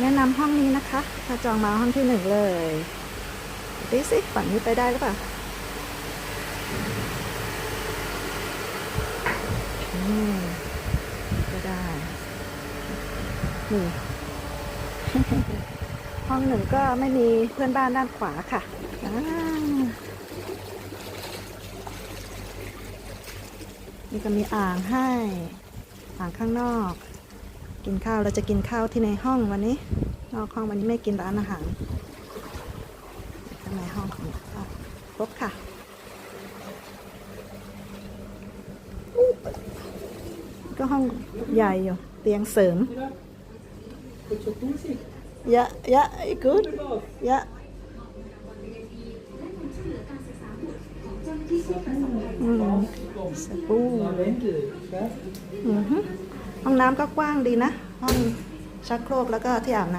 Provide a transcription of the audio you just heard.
แนะนำห้องนี้นะคะ ถ้าจองมาห้องที่หนึ่งเลยดูสิฝั่งนี้ไปได้หรือเปล่าอืก็ได้ นี่ ห้องหนึ่งก็ไม่มีเพื่อนบ้านด้านขวาค่ะนี่ก็มีอ่างให้ อ่างข้างนอก กินข้าวเราจะกินข้าวที่ในห้องวันนี้ นอกห้องวันนี้ไม่กินร้านอาหารข้างในห้องของเราพบค่ะก็ห้องใหญ่อยู่ เตียงเสริม Put your tools in. ยะยะ good ยะ อืมสบู่ห้องน้ำก็กว้างดีนะ ห้องชักโครกแล้วก็ที่อาบน้ำ